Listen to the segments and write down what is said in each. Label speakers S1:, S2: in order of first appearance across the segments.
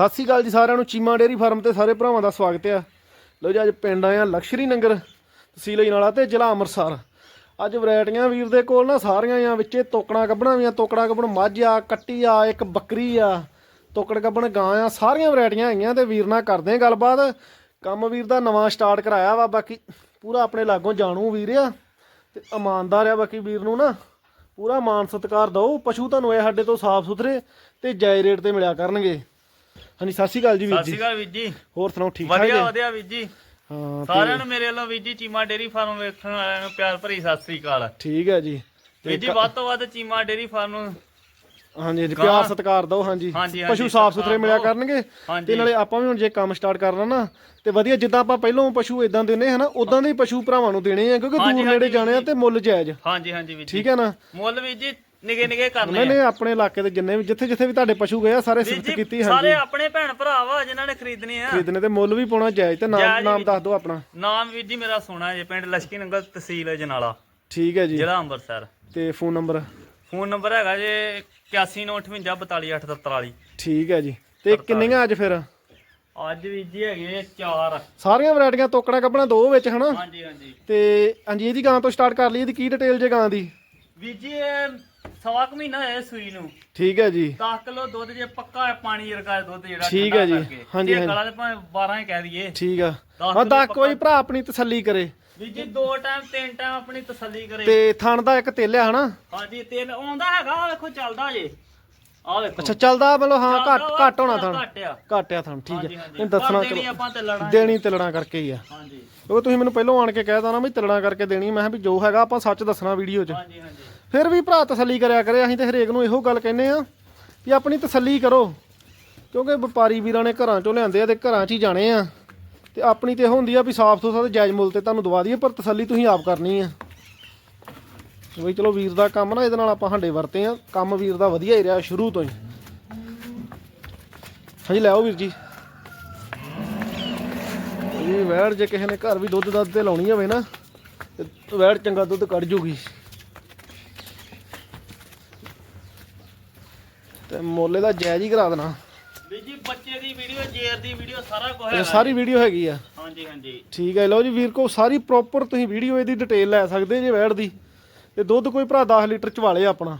S1: ਸਤਿ ਸ੍ਰੀ ਅਕਾਲ ਜੀ ਸਾਰਿਆਂ ਨੂੰ, ਚੀਮਾ ਡੇਅਰੀ ਫਾਰਮ ਤੇ ਸਾਰੇ ਭਰਾਵਾਂ ਦਾ ਸਵਾਗਤ ਹੈ। ਲੋ ਜੀ, ਅੱਜ ਪਿੰਡ ਆਏ ਆ ਲਕਸ਼ਰੀ ਨਗਰ, ਤਹਿਸੀਲ ਅਜਨਾਲਾ ਤੇ ਜ਼ਿਲ੍ਹਾ ਅੰਮ੍ਰਿਤਸਰ। ਅੱਜ ਵੈਰਾਈਟੀਆਂ ਵੀਰ ਦੇ ਕੋਲ ਨਾ ਸਾਰੀਆਂ ਆ ਵਿੱਚੇ, ਤੋਕੜਾ ਕੱਢਣਾ ਵੀ ਆ ਤੋਕੜਾ ਕੱਢਣ ਮੱਝ ਆ, ਕੱਟੀ ਆ, ਇੱਕ ਬੱਕਰੀ ਆ, ਤੋਕੜ ਕੱਢਣ ਗਾਂ ਆ, ਸਾਰੀਆਂ ਵੈਰਾਈਟੀਆਂ ਹੈਗੀਆਂ ਤੇ ਵੀਰ ਨਾਲ ਕਰਦੇ ਆ ਗੱਲਬਾਤ। ਕੰਮ ਵੀਰ ਦਾ ਨਵਾਂ ਸਟਾਰਟ ਕਰਾਇਆ ਵਾ, ਬਾਕੀ ਪੂਰਾ ਆਪਣੇ ਲਾਗੋਂ ਜਾਣੂ ਵੀਰ ਆ ਤੇ ਇਮਾਨਦਾਰ ਆ ਬਾਕੀ ਵੀਰ ਨੂੰ ਨਾ। ਪੂਰਾ ਮਾਨ ਸਤਿਕਾਰ ਦਿਓ, ਪਸ਼ੂ ਤੁਹਾਨੂੰ ਇਹ ਸਾਡੇ ਤੋਂ ਸਾਫ਼ ਸੁਥਰੇ ਤੇ ਜਾਇਜ਼ ਰੇਟ ਤੇ ਮਿਲਿਆ ਕਰਨਗੇ। ਹਾਂਜੀ ਸਤਿ ਸ਼੍ਰੀ ਅਕਾਲ ਜੀ ਵੀਰ
S2: ਸਤਿ
S1: ਜੀ।
S2: ਸ਼੍ਰੀ ਅਕਾਲ ਵੀਰ ਜੀ।
S1: ਹੋਰ ਸੁਣਾਓ ਠੀਕ ਠਾਕ
S2: ਵਧੀਆ
S1: ਜੀ?
S2: ਵਧੀਆ ਵੀਰ ਜੀ।
S1: ਹਾਂ ਤੇ
S2: ਸਾਰਿਆਂ ਨੂੰ ਮੇਰੇ ਵੱਲੋਂ ਵੀਰ ਜੀ ਚੀਮਾ ਡੇਰੀ ਫਾਰਮ ਵੇਖਣ ਵਾਲਿਆਂ ਨੂੰ ਪਿਆਰ ਭਰੀ ਸਤਿ ਸ਼੍ਰੀ ਅਕਾਲ।
S1: ਠੀਕ ਹੈ ਜੀ।
S2: ਵੀਰ ਜੀ ਵੱਧ ਤੋਂ ਵੱਧ ਚੀਮਾ ਡੇਰੀ ਫਾਰਮ ਨੂੰ
S1: ਹਾਂਜੀ ਜੀ, ਪਿਆਰ ਸਤਿਕਾਰ ਦਿਓ ਹਾਂਜੀ।
S2: ਹਾਂਜੀ, ਹਾਂਜੀ,
S1: ਪਸ਼ੂ ਸਾਫ਼ ਸੁਥਰੇ ਮਿਲਿਆ
S2: ਦਿਓ।
S1: ਕਰਨਗੇ
S2: ਹਾਂਜੀ।
S1: ਤੇ ਨਾਲੇ ਆਪਾਂ ਵੀ ਹੁਣ ਜੇ ਕੰਮ ਸਟਾਰਟ ਕਰਨਾ ਨਾ ਤੇ ਵਧੀਆ ਜਿੱਦਾਂ ਆਪਾਂ ਪਹਿਲੋਂ ਪਸ਼ੂ ਇਦਾਂ ਦਿੰਨੇ ਹਨਾ ਉਦਾਂ ਦੇ ਹੀ ਪਸ਼ੂ ਭਰਾਵਾਂ ਨੂੰ ਦੇਣੇ ਆ ਕਿਉਂਕਿ
S2: ਹਾਂਜੀ,
S1: ਦੂਰ ਨੇੜੇ
S2: ਹਾਂਜੀ,
S1: ਜਾਣੇ ਆ ਤੇ ਮੁੱਲ ਜਾਇਜ਼।
S2: ਹਾਂਜੀ ਹਾਂਜੀ ਵੀਰ ਜੀ।
S1: ਠੀਕ ਹੈ ਨਾ?
S2: ਮੁੱਲ ਵੀਰ ਜੀ ਨਿਗੇ ਨਿਗੇ
S1: ਨਹੀਂ
S2: ਕਰਨੇ
S1: ਨਹੀਂ
S2: ਆ।
S1: ਆਪਣੇ ਇਲਾਕੇ ਦੇ ਜਿੰਨੇ ਵੀ ਜਿੱਥੇ ਜਿੱਥੇ ਵੀ ਤੁਹਾਡੇ ਪਸ਼ੂ ਗਏ ਆ ਸਾਰੇ ਸਿਫਤ ਕੀਤੀ
S2: ਸਾਰੇ
S1: ਹਾਂਜੀ
S2: ਆਪਣੇ ਭੈਣ ਭਰਾ ਵਾ ਜਿਨ੍ਹਾਂ ਨੇ ਖਰੀਦਣੇ ਆ।
S1: ਖਰੀਦਣੇ ਤੇ ਮੁੱਲ ਵੀ ਪਾਉਣਾ ਜਾਇਜ਼ ਤੇ ਨਾਮ ਨਾਮ
S2: ਵੀ।
S1: ਦੱਸ ਦਿਓ ਆਪਣਾ।
S2: ਨਾਮ ਵੀਰ ਜੀ ਮੇਰਾ ਸੋਨਾ ਜੇ ਪਿੰਡ ਲਸ਼ਕੀ ਨੰਗਲ ਤਹਿਸੀਲ ਜਨਾਲਾ।
S1: ਠੀਕ ਹੈ ਜੀ।
S2: ਜ਼ਿਲ੍ਹਾ ਅੰਮ੍ਰਿਤਸਰ।
S1: ਤੇ ਫੋਨ ਨੰਬਰ?
S2: ਫੋਨ ਨੰਬਰ ਹੈਗਾ ਜੇ 8198542843
S1: ਠੀਕ ਹੈ ਜੀ। ਤੇ ਕਿੰਨੀਆਂ ਅੱਜ ਫਿਰ?
S2: ਅੱਜ ਵੀਰ ਜੀ ਹੈਗੇ 4
S1: ਸਾਰੀਆਂ ਵੈਰਾਈਟੀਆਂ ਤੋਕੜਾ ਕੱਪਣਾ ਦੋ ਵਿੱਚ ਹਨਾ?
S2: ਹਾਂਜੀ ਹਾਂਜੀ।
S1: ਤੇ ਹਾਂਜੀ ਇਹਦੀ ਗਾਂ ਤੋਂ ਸਟਾਰਟ ਕਰ ਲਈ ਇਹਦੀ ਕੀ ਡਿਟੇਲ ਜੇ ਗਾਂ ਦੀ?
S2: ਵੀਰ ਜੀ ਸਵਾ ਕੁ ਮਹੀਨਾ ਹੋਇਆ ਸੂਈ ਨੂੰ।
S1: ਠੀਕ ਹੈ ਜੀ।
S2: 10 ਕਿਲੋ ਦੁੱਧ ਜੇ ਪੱਕਾ ਹੈ ਪਾਣੀ ਵਰਗਾ ਦੁੱਧ ਜਿਹੜਾ
S1: ਠੀਕ ਹੈ ਜੀ। ਹਾਂਜੀ,
S2: ਤੇ
S1: ਹਾਂਜੀ।
S2: ਗਲਾ ਦੇ ਭਾਵੇਂ 12 ਹੀ ਕਹਿ ਦਈਏ।
S1: ਠੀਕ ਆ।
S2: ਦਸ
S1: ਹਾਂ ਤਾਂ ਕੋਈ ਭਰਾ ਆਪਣੀ ਤਸੱਲੀ ਕਰੇ।
S2: ਵੀਰ ਜੀ ਦੋ ਟਾਈਮ ਤਿੰਨ ਟਾਈਮ ਆਪਣੀ ਤਸੱਲੀ ਕਰੇ।
S1: ਤੇ ਥਣ ਦਾ ਇੱਕ ਤੇਲਿਆ ਹਨਾ?
S2: ਹਾਂਜੀ ਤਿੰਨ ਆਉਂਦਾ ਹੈਗਾ ਆਹ ਵੇਖੋ ਚੱਲਦਾ ਜੇ। ਆਹ ਵੇਖੋ।
S1: ਅੱਛਾ ਚੱਲਦਾ ਮਤਲਬ ਹਾਂ ਘੱਟ
S2: ਚੱਲਦਾ
S1: ਘੱਟ ਹੋਣਾ ਥਣ।
S2: ਘੱਟ ਆ।
S1: ਘੱਟ ਆ ਥਣ ਠੀਕ
S2: ਹਾਂਜੀ,
S1: ਹੈ
S2: ਹਾਂਜੀ।
S1: ਇਹ ਦੱਸਣਾ
S2: ਪਰ ਦੇਣੀ
S1: ਚਲੋ
S2: ਆਪਾਂ ਤੇ ਲੜਾਂ
S1: ਦੇਣੀ ਤਲਣਾ ਕਰਕੇ ਹੀ ਆ।
S2: ਹਾਂਜੀ।
S1: ਕਿਉਂਕਿ ਤੁਸੀਂ ਮੈਨੂੰ ਪਹਿਲਾਂ ਆਣ ਕੇ ਕਹਿਤਾ ਨਾ ਵੀ ਤਲਣਾ ਕਰਕੇ ਦੇਣੀ। ਮੈਂ ਕਿਹਾ ਵੀ ਜੋ ਹੈਗਾ ਆਪਾਂ ਸੱਚ ਦੱਸਣਾ ਵੀਡੀਓ 'ਚ।
S2: ਹਾਂਜੀ ਹਾਂਜੀ।
S1: ਫਿਰ ਵੀ ਭਰਾ ਤਸੱਲੀ ਕਰਿਆ ਕਰੇ, ਅਸੀਂ ਤੇ ਹਰੇਕ ਨੂੰ ਇਹੋ ਗੱਲ ਕਹਿੰਨੇ ਆ ਵੀ ਆਪਣੀ ਤਸੱਲੀ ਕਰੋ। ਕਿਉਂਕਿ ਵਪਾਰੀ ਵੀਰਾਂ ਨੇ ਘਰਾਂ ਚੋਂ ਲਿਆਂਦੇ ਆ ਤੇ ਘਰਾਂ 'ਚ ਹੀ ਜਾਣੇ ਆ। ਤੇ ਆਪਣੀ ਤੇ ਇਹ ਹੁੰਦੀ ਆ ਵੀ ਸਾਫ਼ ਸੁਥਰਾ ਤੇ ਜਾਇਜ਼ ਮੁੱਲ ਤੇ ਤੁਹਾਨੂੰ ਦਵਾ ਦਈਏ, ਪਰ ਤਸੱਲੀ ਤੁਸੀਂ ਆਪ ਕਰਨੀ ਆ। ਬਈ ਚਲੋ ਵੀਰ ਦਾ ਕੰਮ ਨਾ, ਇਹਦੇ ਨਾਲ ਆਪਾਂ ਹੰਡੇ ਵਰਤੇ ਆ। ਕੰਮ ਵੀਰ ਦਾ ਵਧੀਆ ਹੀ ਰਿਹਾ ਸ਼ੁਰੂ ਤੋਂ ਹੀ। ਹਾਂਜੀ, ਲੈ ਆਓ ਵੀਰ ਜੀ। ਇਹ ਵੈੜ ਜੇ ਕਿਸੇ ਨੇ ਘਰ ਵੀ ਦੁੱਧ ਦੱਧ ਤੇ ਲਾਉਣੀ ਹੋਵੇ ਨਾ, ਤੇ ਵੈੜ ਚੰਗਾ ਦੁੱਧ ਕੱਢ ਜੂਗੀ। ਤੇ ਮੋਲੇ ਦਾ ਜਾਇਜ਼ ਹੀ ਕਰਾ ਦੇਣਾ।
S2: ਵੀਰ ਜੀ ਬੱਚੇ ਦੀ ਵੀਡੀਓ ਜੇਰ ਦੀ ਵੀਡੀਓ ਸਾਰਾ ਕੁਝ
S1: ਇਹ
S2: ਹੈਗਾ
S1: ਸਾਰੀ ਵੀਡੀਓ ਹੈਗੀ ਆ।
S2: ਹਾਂਜੀ ਹਾਂਜੀ।
S1: ਠੀਕ ਹੈ ਲਓ ਜੀ ਵੀਰ ਕੋ ਸਾਰੀ ਪ੍ਰੋਪਰ ਤੁਸੀਂ ਵੀਡੀਓ ਇਹਦੀ ਡਿਟੇਲ ਲੈ ਸਕਦੇ ਜੇ ਵੈੜ ਦੀ। ਤੇ ਦੁੱਧ ਕੋਈ ਭਰਾ 10 ਲੀਟਰ ਚਵਾਲੇ ਆਪਣਾ।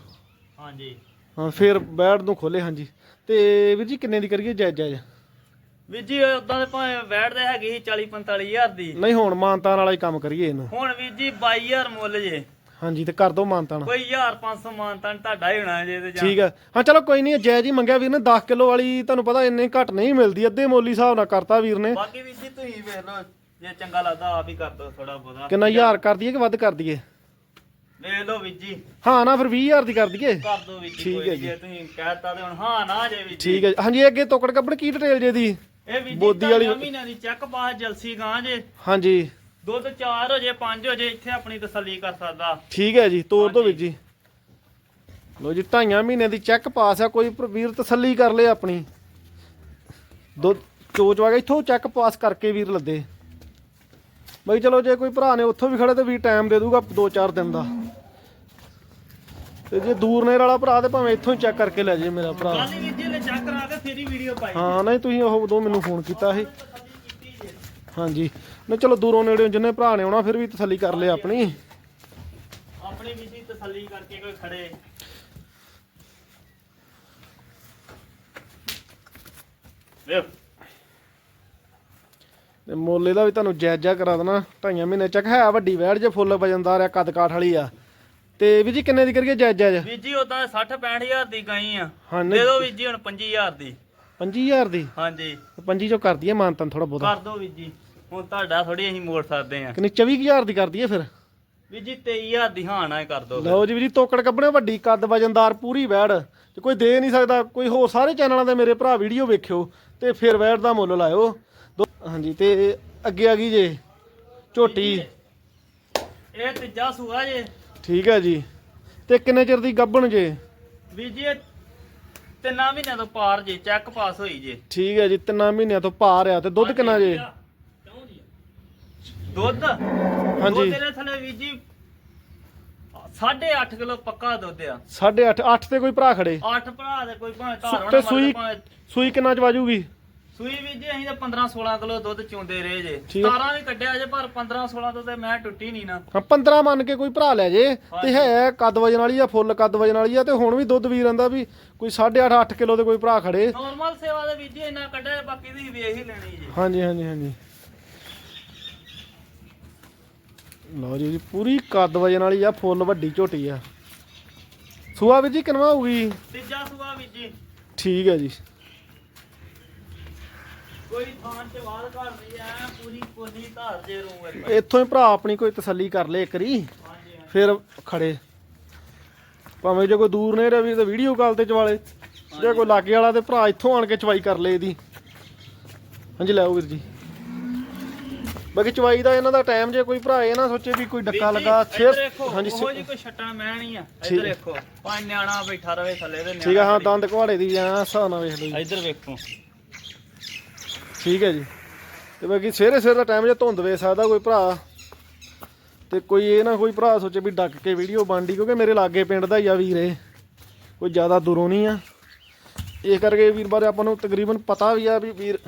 S2: ਹਾਂਜੀ।
S1: ਹਾਂ ਫਿਰ ਵੈੜ ਨੂੰ ਖੋਲੇ ਹਾਂਜੀ। ਤੇ ਵੀਰ ਜੀ ਕਿੰਨੇ ਦੀ ਕਰੀਏ ਜਾਇਜ਼ ਜਾਇਜ਼
S2: ਵੀਰ ਜੀ ਉਦਾਂ ਦੇ ਭਾਵੇਂ ਬੈਠਦੇ ਹੈਗੇ ਸੀ 40 45 ਹਜ਼ਾਰ ਦੀ।
S1: ਨਹੀਂ ਹੁਣ ਮਾਨਤਾਨ ਵਾਲਾ ਹੀ ਕੰਮ ਕਰੀਏ ਇਹਨੂੰ।
S2: ਹੁਣ ਵੀਰ ਜੀ 22000 ਮੁੱਲ ਜੇ।
S1: ਹਾਂਜੀ ਤੇ ਕਰ ਦੋ ਮਾਨਤਾਨ।
S2: ਕੋਈ 1500 ਮਾਨਤਾਨ ਤੁਹਾਡਾ ਹੀ ਹੋਣਾ ਜੇ ਤੇ ਜਾਂ
S1: ਠੀਕ ਹੈ। ਹਾਂ ਚਲੋ ਕੋਈ ਨਹੀਂ ਜਾਇਜ਼ ਹੀ ਮੰਗਿਆ ਵੀਰ ਨੇ 10 ਕਿਲੋ ਵਾਲੀ ਤੁਹਾਨੂੰ ਪਤਾ ਇੰਨੇ ਘੱਟ ਨਹੀਂ ਮਿਲਦੀ ਅੱਧੇ ਮੋਲੀ ਹਿਸਾਬ ਨਾਲ ਕਰਤਾ ਵੀਰ ਨੇ।
S2: ਬਾਕੀ ਵੀਰ ਜੀ ਤੁਸੀਂ ਵੇਖ ਲਓ ਜੇ ਚੰਗਾ ਲੱਗਦਾ ਆਪ ਹੀ ਕਰ ਦੋ ਥੋੜਾ ਬਹੁਤਾ।
S1: ਕਿੰਨਾ ਹਜ਼ਾਰ ਕਰ ਦਈਏ ਕਿ ਵੱਧ ਕਰ ਦਈਏ?
S2: ਵੇਖ ਲਓ ਵੀਰ ਜੀ।
S1: ਹਾਂ ਨਾ ਫਿਰ 20000 ਦੀ ਕਰ ਦਈਏ।
S2: ਕਰ ਦੋ ਵੀਰ ਜੀ
S1: ਠੀਕ
S2: ਕੋਈ
S1: ਹੈ
S2: ਨੀ, ਜੇ ਤੁਸੀਂ ਕਹਿਤਾ ਤੇ ਹੁਣ ਹਾਂ ਨਾ ਜੇ ਜੀ।
S1: ਠੀਕ ਹੈ ਜੀ। ਹਾਂਜੀ ਅੱਗੇ ਤੋਕੜ ਕੱਪੜ ਕੀ ਡਿਟੇਲ ਜੇ ਦੀ?
S2: ਇਹ ਵੀਰ
S1: ਬੋਦੀ
S2: ਜੀ
S1: ਵਾਲੀ-
S2: ਵਾਲੀ ਮਹੀਨਿਆਂ ਦੀ ਚੈੱਕ ਬਾਅਦ ਜਲਸੀ ਗਾਂ ਜੇ।
S1: ਹਾਂਜੀ।
S2: ਦੁੱਧ 4 ਹੋ ਜੇ 5 ਹੋ ਜੇ ਇੱਥੇ ਆਪਣੀ ਤਸੱਲੀ ਕਰ ਸਕਦਾ।
S1: ਠੀਕ ਹੈ ਜੀ ਤੋਰ ਦੋ ਵੀਰ ਜੀ। ਲੋ ਜੀ ਢਾਈਆਂ ਮਹੀਨੇ ਦੀ ਚੈੱਕ ਪਾਸ ਆ ਕੋਈ ਵੀਰ ਤਸੱਲੀ ਕਰ ਲੇ ਆਪਣੀ। ਦੋ ਚੋਚ ਵਾਗਾ ਇੱਥੋਂ ਚੈੱਕ ਪਾਸ ਕਰਕੇ ਵੀਰ ਲੱਦੇ। ਬਈ ਚਲੋ ਜੇ ਕੋਈ ਭਰਾ ਨੇ ਉੱਥੋਂ ਵੀ ਖੜੇ ਤੇ ਵੀ ਟਾਈਮ ਦੇ ਦੂਗਾ 2-4 ਦਿਨ ਦਾ। ਤੇ ਜੇ ਦੂਰ ਨੇੜ ਵਾਲਾ ਭਰਾ ਤੇ ਭਾਵੇਂ ਇੱਥੋਂ ਹੀ ਚੈੱਕ ਕਰਕੇ ਲੈ ਜੇ ਮੇਰਾ ਭਰਾ।
S2: ਕੱਲ ਵੀਰ ਜੀ ਨੇ ਚੈੱਕ ਕਰਾ ਕੇ ਫੇਰ ਹੀ ਵੀਡੀਓ ਪਾਈ।
S1: ਹਾਂ ਨਹੀਂ ਤੁਸੀਂ ਉਹ ਉਦੋਂ ਮੈਨੂੰ ਫੋਨ ਕੀਤਾ ਸੀ। ਹਾਂਜੀ। ਨਹੀਂ ਚਲੋ ਦੂਰੋਂ ਨੇੜਿਓਂ ਜਿੰਨੇ ਭਰਾ ਨੇ ਆਉਣਾ ਫਿਰ ਵੀ ਤਸੱਲੀ ਕਰ ਲਿਆ ਆਪਣੀ।
S2: ਆਪਣੀ ਵੀਰ ਜੀ ਤਸੱਲੀ ਕਰਕੇ ਕੋਈ ਖੜੇ। ਵੇਖ।
S1: ਤੇ ਮੋਲੇ ਦਾ ਵੀ ਤੁਹਾਨੂੰ ਜਾਇਜ਼ਾ ਕਰਾ ਦੇਣਾ ਢਾਈਆਂ ਮਹੀਨੇ ਚੱਕ ਹੈ ਵੱਡੀ ਵੈੜ ਜੇ ਫੁੱਲ ਵਜਨਦਾਰ ਆ ਕੱਦ ਕਾਠ ਵਾਲੀ ਆ। ਤੇ ਵੀ ਜੀ ਕਿੰਨੇ ਦੀ ਕਰੀਏ ਜਾਇਜ਼ਾ ਜਾ
S2: ਵੀਰ ਜੀ ਉਦਾਂ 60 65000 ਦੀ ਗਈ ਆ।
S1: ਹਾਂ
S2: ਦੇ
S1: ਨਹੀਂ
S2: ਦਿਓ ਵੀਰ ਜੀ ਹੁਣ 25000 ਦੀ।
S1: 25000 ਦੀ?
S2: ਹਾਂਜੀ।
S1: 25 ਚੋਂ ਕਰ ਦਈਏ ਮਾਨਤਨ ਥੋੜਾ ਬਹੁਤਾ।
S2: ਕਰ ਦਿਓ ਵੀਰ ਜੀ। ਹੁਣ ਤੁਹਾਡਾ ਥੋੜੀ ਅਸੀਂ ਮੋੜ ਸਕਦੇ ਆ
S1: ਕਿੰਨੀ 24000 ਦੀ ਕਰ ਦਈਏ ਫਿਰ?
S2: ਵੀਰ ਜੀ 23000 ਦੀ ਹਾਂ ਨਾ ਕਰ ਦਿਓ
S1: ਲਓ ਜੀ ਵੀ ਜੀ ਤੋਕੜ ਕੱਪੜੇ ਵੱਡੀ ਕੱਦ ਵਜਨਦਾਰ ਪੂਰੀ ਵੈੜ। ਤੇ ਕੋਈ ਦੇ ਨਹੀਂ ਸਕਦਾ ਕੋਈ ਹੋਰ ਸਾਰੇ ਚੈਨਲਾਂ ਦੇ ਮੇਰੇ ਭਰਾ ਵੀਡੀਓ ਵੇਖਿਓ ਤੇ ਫਿਰ ਵੈੜ ਦਾ ਮੁੱਲ ਲਾਇਓ। ਦੋ- ਹਾਂਜੀ ਤੇ ਅੱਗੇ ਆ ਗਈ ਜੇ ਝੋਟੀ।
S2: ਇਹ ਤੀਜਾ ਸੂਆ ਜੇ।
S1: ਠੀਕ ਹੈ ਜੀ। ਤੇ ਕਿੰਨੇ ਚਿਰ ਦੀ ਗੱਭਣ ਜੇ?
S2: ਵੀਰ ਜੀ ਇਹ ਤਿੰਨਾਂ ਮਹੀਨਿਆਂ ਤੋਂ ਪਾਰ ਜੇ ਚੈੱਕ ਪਾਸ ਹੋਈ ਜੇ।
S1: ਠੀਕ ਹੈ ਜੀ ਤਿੰਨਾਂ ਮਹੀਨਿਆਂ ਤੋਂ ਭਾਰ ਆ ਤੇ ਦੁੱਧ ਕਿੰਨਾ ਜੇ?
S2: ਦੁੱਧ?
S1: ਹਾਂਜੀ।
S2: ਦੁੱਧ ਤੇਰੇ ਥੱਲੇ ਵੀਰ ਜੀ 8.5 ਕਿਲੋ ਪੱਕਾ ਦੁੱਧ ਆ।
S1: 8.5 8 ਤੇ ਕੋਈ ਭਰਾ ਖੜੇ?
S2: 8 ਭਰਾ ਦੇ ਕੋਈ ਭਾਵੇਂ ਧਾਰ
S1: ਤੇ ਸੂਈ ਸੂਈ ਕਿੰਨਾ ਚ ਵਾਜੂਗੀ?
S2: ਸੂਈ ਵੀ ਜੀ ਅਸੀਂ ਤਾਂ 15 16 ਕਿਲੋ ਦੁੱਧ ਚੋਂਦੇ ਰਹੇ ਜੇ।
S1: ਠੀਕ ਆ।
S2: 17 ਵੀ ਕੱਢਿਆ ਜੇ ਪਰ 15 16 ਤੋਂ ਤੇ ਮੈਂ ਟੁੱਟੀ ਨਹੀਂ ਨਾ।
S1: ਹਾਂ 15 ਮੰਨ ਕੇ ਕੋਈ ਭਰਾ ਲੈ ਜੇ। ਤੇ ਹੈ ਕੱਦ ਵਜਣ ਵਾਲੀ ਆ ਫੁੱਲ ਕੱਦ ਵਜਣ ਵਾਲੀ ਆ ਤੇ ਹੁਣ ਵੀ ਦੁੱਧ ਵੀਰ ਆਂਦਾ ਵੀ ਕੋਈ 8.5 8 ਕਿਲੋ ਦੇ ਕੋਈ ਭਰਾ ਖੜੇ।
S2: ਨਾਰਮਲ ਸੇਵਾ ਦੇ ਵਿੱਚ ਜੀ ਇੰਨਾ ਕੱਢਿਆ ਬਾਕੀ ਦੀ ਵੇਖ ਹੀ ਲੈਣੀ ਜੀ।
S1: ਹਾਂਜੀ ਹਾਂਜੀ ਹਾਂਜੀ। ਲਓ ਜੀ ਜੀ ਪੂਰੀ ਕੱਦ ਵਜਣ ਵਾਲੀ ਆ ਫੁੱਲ ਵੱਡੀ ਝੋਟੀ ਆ। ਸੂਆ ਵੀ ਜੀ ਕਿਨਵਾ ਹੋਊਗੀ?
S2: ਤੀਜਾ ਸੂਆ ਵੀ ਜੀ।
S1: ਠੀਕ ਹੈ ਜੀ।
S2: ਕੋਈ ਥਾਂ ਚ ਵਾਦ ਘਰ ਨਹੀਂ ਆ ਪੂਰੀ ਪੂਰੀ ਧਾਰ ਜੇ ਰੂ ਇੱਕ
S1: ਇੱਥੋਂ ਹੀ ਭਰਾ ਆਪਣੀ ਕੋਈ ਤਸੱਲੀ ਕਰ ਲੇ ਇੱਕ ਰੀ
S2: ਹਾਂਜੀ ਹਾਂਜੀ।
S1: ਫਿਰ ਖੜੇ। ਭਾਵੇਂ ਜੇ ਕੋਈ ਦੂਰ ਨੇ ਰਵੀ ਤਾਂ ਵੀਡੀਓ ਕਾਲ ਤੇ ਚਵਾਲੇ ਜੇ ਕੋਈ ਲਾਗੇ ਵਾਲਾ ਤੇ ਭਰਾ ਇੱਥੋਂ ਆਣ ਕੇ ਚਵਾਈ ਕਰ ਲੇ ਇਹਦੀ। ਹਾਂਜੀ ਲੈ ਆਓ ਵੀਰ ਜੀ। ਬਾਕੀ ਚਵਾਈ ਦਾ ਇਹਨਾਂ ਦਾ ਟਾਈਮ ਜੇ ਕੋਈ ਭਰਾ ਇਹ ਨਾ ਸੋਚੇ ਵੀ ਕੋਈ ਡੱਕਾ ਲੱਗਾ ਛੇ ਹਾਂਜੀ
S2: ਉਹੋ ਜੀ ਕੋਈ ਛੱਟਾ ਮੈਂ ਨਹੀਂ ਆ।
S1: ਠੀਕ।
S2: ਇੱਧਰ ਦੇਖੋ ਪੰਜ ਨਿਆਣਾ ਬੈਠਾ ਰਵੇ ਥੱਲੇ ਦੇ
S1: ਠੀਕ ਆ ਹਾਂ ਦੰਦ ਘਵਾੜੇ ਦੀ ਜਾਂ ਹਿਸਾਬ ਨਾਲ ਵੇਖ ਲਓ ਜੀ
S2: ਇੱਧਰ ਵੇਖੋ।
S1: ਠੀਕ ਹੈ ਜੀ। ਤੇ ਬਾਕੀ ਸਵੇਰੇ ਸਵੇਰੇ ਦਾ ਟਾਈਮ ਜੇ ਧੁੰਦ ਵੇ ਸਕਦਾ ਕੋਈ ਭਰਾ। ਤੇ ਕੋਈ ਇਹ ਨਾ ਕੋਈ ਭਰਾ ਸੋਚੇ ਵੀ ਡੱਕ ਕੇ ਵੀਡੀਓ ਬਣਦੀ ਕਿਉਂਕਿ ਮੇਰੇ ਲਾਗੇ ਪਿੰਡ ਦਾ ਹੀ ਆ ਵੀਰ ਇਹ। ਕੋਈ ਜ਼ਿਆਦਾ ਦੂਰੋਂ ਨਹੀਂ ਆ। ਇਸ ਕਰਕੇ ਵੀਰ ਬਾਰੇ ਆਪਾਂ ਨੂੰ ਤਕਰੀਬਨ ਪਤਾ ਵੀ ਆ ਵੀ ਵੀਰ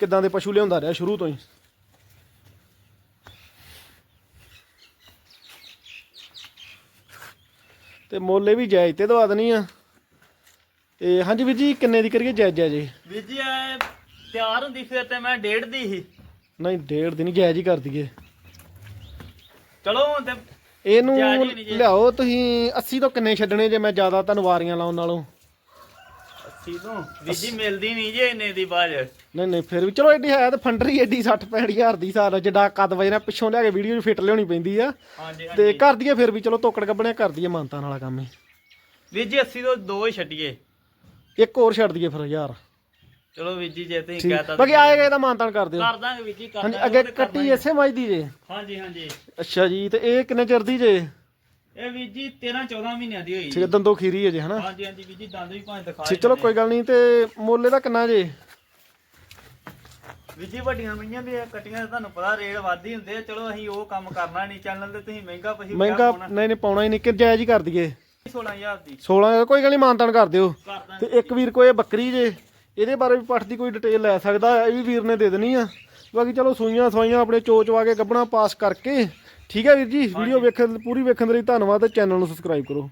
S1: ਕਿੱਦਾਂ ਦੇ ਪਸ਼ੂ ਲਿਆਉਂਦਾ ਰਿਹਾ ਸ਼ੁਰੂ ਤੋਂ ਹੀ। ਤੇ ਮੋਲੇ ਵੀ ਜਾਇਜ਼ ਤੇ ਦਵਾ ਦੇਣੀ ਆ। ਤੇ ਹਾਂਜੀ ਵੀਰ ਜੀ ਕਿੰਨੇ ਦੀ ਕਰੀਏ ਜਾਇਜ਼ ਜਾਇਜ਼? ਜੀ
S2: ਵੀਰ ਜੀ ਇਹ ਤਿਆਰ ਹੁੰਦੀ ਫਿਰ ਤੇ ਮੈਂ ਡੇਢ ਦੀ ਸੀ।
S1: ਨਹੀਂ ਡੇਢ ਦਿਨ ਜਾਇਜ਼ ਹੀ ਕਰ ਦਈਏ।
S2: ਚਲੋ ਹੁਣ ਤੇ
S1: ਇਹਨੂੰ
S2: ਜਾਇਜ਼ ਹੀ ਨਹੀਂ ਜੀ।
S1: ਲਿਆਓ ਤੁਸੀਂ 80 ਤੋਂ ਕਿੰਨੇ ਛੱਡਣੇ ਜੇ ਮੈਂ ਜ਼ਿਆਦਾ ਤੁਹਾਨੂੰ ਵਾਰੀਆਂ ਲਾਉਣ ਨਾਲੋਂ?
S2: 80 ਤੋਂ। ਵੀਰ ਜੀ ਮਿਲਦੀ ਨਹੀਂ ਜੇ ਇੰਨੇ ਦੀ ਬਾਜ।
S1: ਨਹੀਂ ਨਹੀਂ ਫਿਰ ਵੀ ਚਲੋ ਐਡੀ ਹੈ ਤੇ ਫੰਡਰੀ ਐਡੀ 60 65 ਹਜ਼ਾਰ ਦੀ ਸਾਲ ਜਿੱਡਾ ਕੱਦ ਵਜਣਾ ਪਿੱਛੋਂ ਲਿਆ ਕੇ ਵੀਡੀਓ 'ਚ ਫਿੱਟ ਲਿਆਉਣੀ ਪੈਂਦੀ ਆ।
S2: ਹਾਂਜੀ
S1: ਤੇ
S2: ਹਾਂਜੀ।
S1: ਕਰ ਦਈਏ ਫਿਰ ਵੀ ਚਲੋ ਤੋਕੜ ਕੱਢਣੇ ਕਰ ਦਈਏ ਮਾਨਤਾਂ ਵਾਲਾ ਕੰਮ ਹੀ
S2: ਵੀਰ ਜੀ 80 ਤੋਂ ਦੋ ਹੀ ਛੱਡੀਏ।
S1: ਇੱਕ ਹੋਰ ਛੱਡ ਦਈਏ ਫਿਰ ਹਜ਼ਾਰ।
S2: ਚਲੋ ਵੀਰ ਜੀ ਜੇ ਤੁਸੀਂ
S1: ਠੀਕ।
S2: ਕਹਤਾ
S1: ਬਾਕੀ ਆਏ ਗਏ ਦਾ ਮਾਨਤਾਨ ਕਰ ਦਿਓ
S2: ਕਰ ਦਾਂਗੇ ਵੀਰ ਜੀ ਕਰ
S1: ਹਾਂਜੀ
S2: ਦਾਂਗੇ,
S1: ਅੱਗੇ
S2: ਉਹ ਤੇ ਕਰ
S1: ਕੱਟੀ
S2: ਦਾਂਗੇ।
S1: ਇਸੇ ਮੱਝ ਦੀ ਜੇ।
S2: ਹਾਂਜੀ ਹਾਂਜੀ।
S1: ਅੱਛਾ ਜੀ ਤੇ ਇਹ ਕਿੰਨੇ ਚਿਰ ਦੀ ਜੇ?
S2: ਇਹ ਵੀਰ ਜੀ 13 14 ਮਹੀਨਿਆਂ ਦੀ ਹੋਈ
S1: ਠੀਕ ਹੈ ਦੰਦੋ ਖੀਰੀ ਹੈ ਜੇ ਹਨਾ?
S2: ਹਾਂਜੀ ਹਾਂਜੀ ਵੀਰ ਜੀ ਦੰਦ ਵੀ ਭਾਵੇਂ ਦਿਖਾ
S1: ਠੀਕ ਚਲੋ ਕੋਈ ਗੱਲ ਨਹੀਂ ਤੇ ਮੋਲੇ ਦਾ ਕਿੰਨਾ ਜੇ?
S2: ਵੀਰ ਜੀ ਵੱਡੀਆਂ ਮਈਆਂ ਇਹ ਕੱਟੀਆਂ ਦਾ ਤੁਹਾਨੂੰ ਪਤਾ ਰੇਟ ਵੱਧ ਹੀ ਹੁੰਦੇ ਆ। ਚਲੋ ਅਸੀਂ ਉਹ ਕੰਮ ਕਰਨਾ ਨਹੀਂ ਚੈਨਲ ਤੇ ਤੁਸੀਂ ਮਹਿੰਗਾ ਪਸ਼ੂ
S1: ਮਹਿੰਗਾ ਨਹੀਂ ਨਹੀਂ ਪਾਉਣਾ ਹੀ ਨਹੀਂ ਕਿ ਜਾਇਜ਼ ਹੀ ਕਰ ਦਈਏ।
S2: 16000 ਦੀ।
S1: 16 ਕੋਈ ਗੱਲ ਨਹੀਂ ਮਾਨਤਾਨ ਕਰ ਦਿਓ। ਤੇ ਇੱਕ ਵੀਰ ਕੋਲ ਇਹ ਬੱਕਰੀ ਜੇ ਇਹਦੇ ਬਾਰੇ ਵੀ ਪੱਠ ਦੀ ਕੋਈ ਡਿਟੇਲ ਲੈ ਸਕਦਾ ਇਹ ਵੀ ਵੀਰ ਨੇ ਦੇ ਦੇਣੀ ਆ। ਬਾਕੀ ਚਲੋ ਸੂਈਆਂ ਸਵਾਈਆਂ ਆਪਣੇ ਚੋਚ ਵਾ ਕੇ ਗੱਬਣਾ ਪਾਸ ਕਰਕੇ ਠੀਕ ਹੈ ਵੀਰ ਜੀ ਵੀਡੀਓ ਵੇਖਣ ਪੂਰੀ ਵੇਖਣ ਦੇ ਲਈ ਧੰਨਵਾਦ ਤੇ ਚੈਨਲ ਨੂੰ ਸਬਸਕ੍ਰਾਈਬ ਕਰੋ।